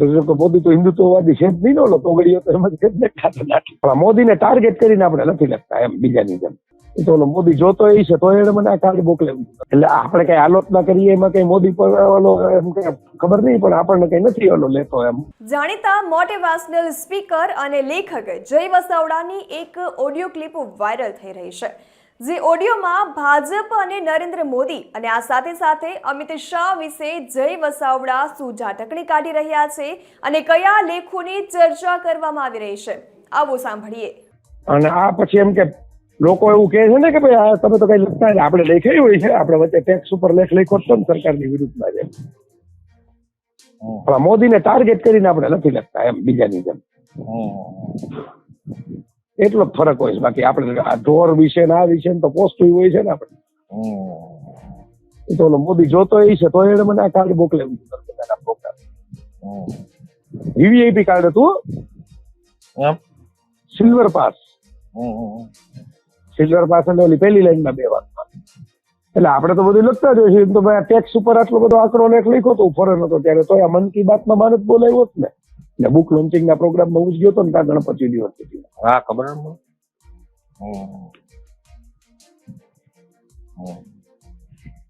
તો મોદી તો હિન્દુત્વવાદી છે જ નહીં ને તોગડીઓ તો એમ જ છે જ ને મોદીને ટાર્ગેટ કરીને આપણે નથી લખતા એમ બીજાની જેમ. તો ઓલો મોદી જોતો એ છે તો એને મને આ કાર્ડ મોકલેવું એટલે આપણે કઈ આલોચના કરીએ, એમાં કઈ મોદી પર ઓલો એમ કઈ ખબર નહીં, પણ આપણને કઈ નથી ઓલો લેતો એમ. જાણીતા મોટિવેશનલ સ્પીકર અને લેખક જય વસાવડાની એક ઓડિયો ક્લિપ વાયરલ થઈ રહી છે. જે ઓડિયોમાં ભાજપ અને નરેન્દ્ર મોદી અને આ સાથે સાથે અમિત શાહ વિશે જય વસાવડા શું ઝાટકણી કાઢી રહ્યા છે અને કયા લેખોની ચર્ચા કરવામાં આવી રહી છે. આવો સાંભળીએ. અને આ પછી એમ કે લોકો એવું કહે છે ને કે ભાઈ તમે તો કઈ લખતા. આપણે લખ્યું હોય છે. આપણે વચ્ચે ટેક્સ ઉપર લેખ લખ્યો હતો ને સરકારની વિરુદ્ધમાં જેમ પણ મોદીને ટાર્ગેટ કરીને આપણે નથી લખતા એમ બીજાની જેમ. એટલો જ ફરક હોય છે. બાકી આપણે આ ઢોર વિશે ને આ વિશે તો પોસ્ટ હોય છે ને આપણે. એ તો મોદી જોતો એ છે તો એને મને આ કાર્ડ મોકલેવું વીવીઆઈપી કાર્ડ હતું સિલ્વર પાસ સિલ્વર પાસ એટલે ઓલી પહેલી લાઈનમાં બે વાતમાં એટલે આપણે તો બધું લખતા જ હોય છે તો ભાઈ ટેક્સ ઉપર આટલો બધો આંકડો લેખ લખ્યો તો ફોરેન હતો ત્યારે. તો આ મન કી બાતમાં મારે જ બોલાવ્યો જ ને. એટલે બુક લોન્ચિંગના પ્રોગ્રામમાં હું જ ગયો હતો ને ત્યાં ગણપતિ યુનિવર્સિટી હા ખબર.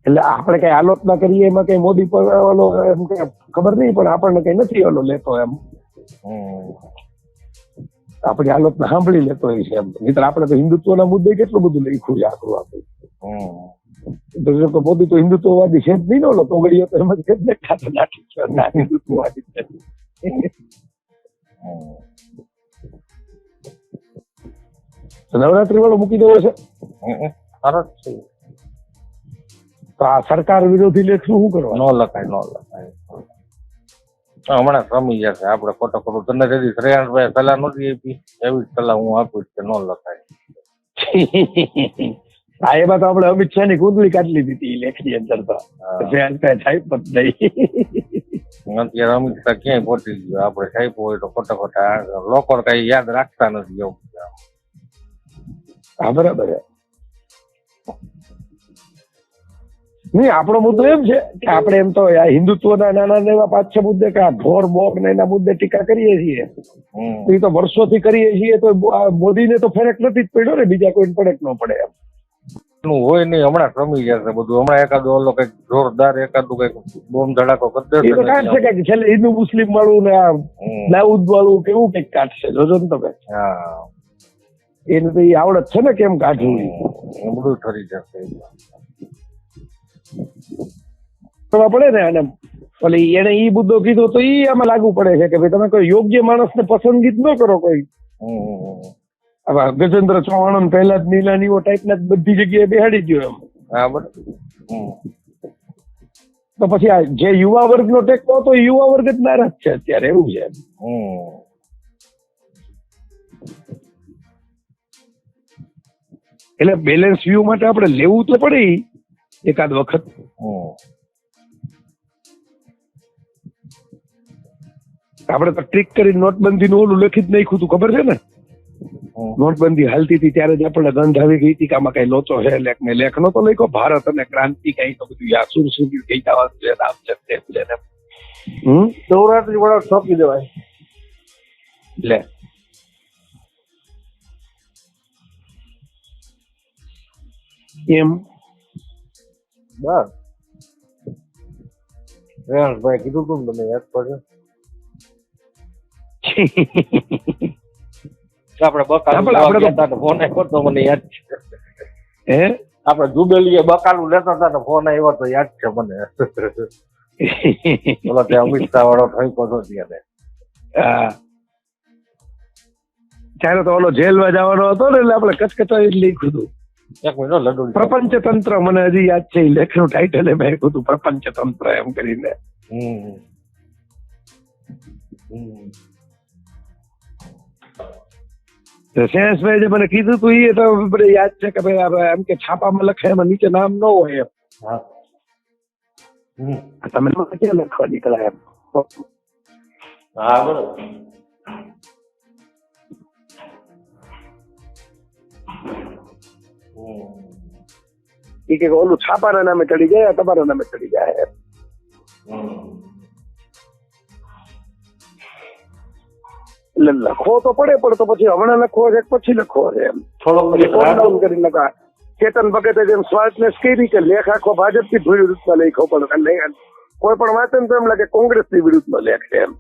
એટલે આપણે કઈ આલોચના કરીએ એમાં કઈ મોદી પર ઓલો એમ કઈ ખબર નહીં પણ આપણને કઈ નથી ઓલો લેતો એમ. હમ. આપણી આલોચના સાંભળી લેતો હોય છે એમ. નહીં આપણે તો હિન્દુત્વના મુદ્દે કેટલું બધું લખ્યું છે આખું આપણું. તો મોદી તો હિન્દુત્વવાદી છે જ નહીં ઓલો તોગડીઓ તો એમ જ છે જ ને ખાતા નાખી છે. ના હિન્દુત્વવાદી છે. નવરાત્રી વાળો મૂકી દેવો છે? સરસ છે. તો આ સરકાર વિરોધી લેખ શું કરવા ન લખાય ન લખાય. હમણાં સમી જશે આપણે ખોટો ખોટું તને તેથી શ્રેયાંશભાઈ સલાહ નથી આપી. એવી સલાહ હું આપીશ કે ન લખાય. હા એમાં તો આપણે અમિત શાહની કુંડલી કાઢી લીધી હતી ઈ લેખની અંદર તો. ફેર જ નહીં. અત્યારે અમિત શાહ ક્યાંય પહોંચી ગયો? આપણે સાહેબ હોય તો ખોટા ખોટા લોકો કઈ યાદ રાખતા નથી એવું. હા બરાબર નહીં આપણો મુદ્દો એમ છે કે આપણે એમ તો આ હિન્દુત્વના નાના એવા પાંચ છ મુદ્દે કે આ ઢોર બોક ને એના મુદ્દે ટીકા કરીએ છીએ. તો એ તો વર્ષોથી કરીએ છીએ તો મોદીને તો ફરક નથી જ પડ્યો ને બીજા કોઈને ફરક ન પડે એમ. નું હોય નહીં હમણાં સમી જશે બધું. હમણાં એકાદું ઓલો કંઈક જોરદાર એકાદું કંઈક બોમ્બ ધડાકો કરી દેશે કાઢશે ને કે છેલ્લે હિન્દુ મુસ્લિમ વાળું ને દાઉદ વાળું કેવું કંઈક કાઢશે. જોજો ને તમે. હા. એને તો એ આવડત છે ને કેમ કાઢવું. બધું ઠરી જશે. કરવા પડે ને અને ઓલી એને ઈ મુદ્દો કીધો તો ઈ આમાં લાગુ પડે છે કે ભાઈ તમે કોઈ યોગ્ય માણસને પસંદગી જ ન કરો કોઈ. ગજેન્દ્ર ચૌહાણ પહેલા જ નીલાનીઓ ટાઈપના બધી જગ્યાએ બેહાડી ગયો એમ હા બરાબર. તો પછી આ જે યુવા વર્ગનો ટેકો હતો એ યુવા વર્ગ જ નારાજ છે અત્યારે એવું છે એટલે બેલેન્સ વ્યૂ માટે આપણે લેવું તો પડે એકાદ વખત હમ. આપણે તો ટ્રીક કરી નોટબંધીનું ઓલું લખી જ નાખ્યું હતું ખબર છે ને. નોટબંધી હાલતી હતી ત્યારે જ આપણને ગંધ આવી ગઈ હતી કે આમાં કઈ લોચો છે લેખ ને લેખ નતો લખ્યો. ભારત અને ક્રાંતિ કઈ તો બધું યા સુર સુધી કઈ જવાનું છે આમ છે તે છે ને. હમ? નવરાત્રી વાળા સોંપી દેવાય. લે. એમ? બસ. ભાઈ કીધું તું ને તમે યાદ કરજો આપણે બકાલું આપણે- ફોન મને યાદ છે. હે? આપણે જુબેલીએ બકાલું લેતા હતા તો ફોન આવ્યો તો યાદ છે મને. બોલો ત્યાં અમિત શાહ વાળો ઠોકો હતો ત્યારે ત્યારે તો ઓલો જેલમાં જવાનો હતો ને એટલે આપણે કચકચાવી લીધું હતું. પ્રપંચ તંત્ર મને હજી યાદ છે લેખનું ટાઇટલ એ મેં હતું પ્રપંચ તંત્ર એમ કરીને. તો જે મને કીધું તું એ તો મને યાદ છે કે ભાઈ એમ કે છાપામાં લખે એમાં નીચે નામ ન હોય એમ. હા. તમે ક્યાં લખવા નીકળ્યા એમ? હા બરોબર. એ કે ઓલું છાપાના નામે ચડી જાય તમારા નામે ચડી જાય એમ. એટલે લખવો તો પડે પણ તો પછી હમણાં લખવો છે પછી લખવો છે એમ. થોડો કરી નકા ચેતન ભગતે જેમ સ્વાર્થનેસ કરી કે લેખ આખો ભાજપથી વિરુદ્ધમાં લેખો પણ કોઈ પણ વાંચન તો એમ લાગે કોંગ્રેસની વિરુદ્ધમાં લેખ છે એમ.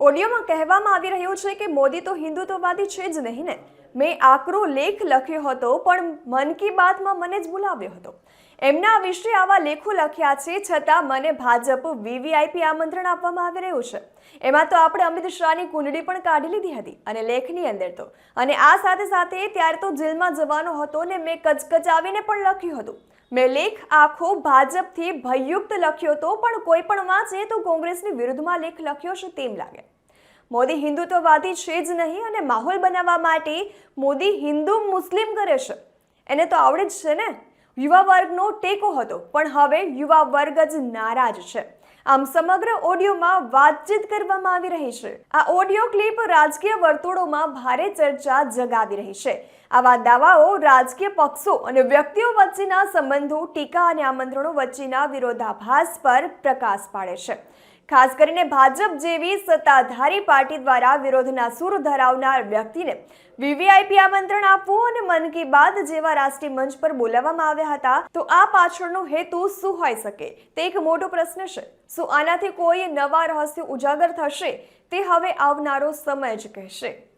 ઓડિયોમાં કહેવામાં આવી રહ્યું છે કે મોદી તો હિન્દુત્વવાદી છે જ નહીં ને. મેં આકરો લેખ લખ્યો હતો પણ મન કી બાતમાં મને જ બોલાવ્યો હતો. એમના વિશે આવા લેખો લખ્યા છે, છતાં મને ભાજપ વીવીઆઈપી આમંત્રણ આપવામાં આવી રહ્યું છે. એમાં તો આપણે અમિત શાહની કુંડળી પણ કાઢી લીધી હતી અને લેખની અંદર તો. અને આ સાથે સાથે ત્યારે તો જેલમાં જવાનો હતો ને મેં કચકચાવીને પણ લખ્યું હતું. મેં લેખ આખો ભાજપથી ભયયુક્ત લખ્યો હતો પણ કોઈ પણ વાંચે તો કોંગ્રેસની વિરુદ્ધમાં લેખ લખ્યો છે તેમ લાગે. મોદી હિન્દુત્વવાદી છે જ નહીં અને માહોલ બનાવવા માટે મોદી હિન્દુ મુસ્લિમ કરે છે. એને તો આવડે જ છે ને? યુવા વર્ગનો ટેકો હતો, પણ હવે યુવા વર્ગ જ નારાજ છે. આમ સમગ્ર ઓડિયોમાં વાતચીત કરવામાં આવી રહી છે. આ ઓડિયો ક્લિપ રાજકીય વર્તુળોમાં ભારે ચર્ચા જગાવી રહી છે. આવા દાવાઓ રાજકીય પક્ષો અને વ્યક્તિઓ વચ્ચેના સંબંધો, ટીકા અને આમંત્રણો વચ્ચેના વિરોધાભાસ પર પ્રકાશ પાડે છે. ખાસ કરીને ભાજપ જેવી સત્તાધારી પાર્ટી દ્વારા વિરોધના સૂર ધરાવનાર વ્યક્તિને વીવીઆઈપી આમંત્રણ આપવું અને મન કી બાત જેવા રાષ્ટ્રીય મંચ પર બોલાવવામાં આવ્યા હતા, તો આ પાછળનો હેતુ શું હોઈ શકે? તે એક મોટો પ્રશ્ન છે. શું આનાથી કોઈ નવા રહસ્ય ઉજાગર થશે? તે હવે આવનારો સમય જ કહેશે.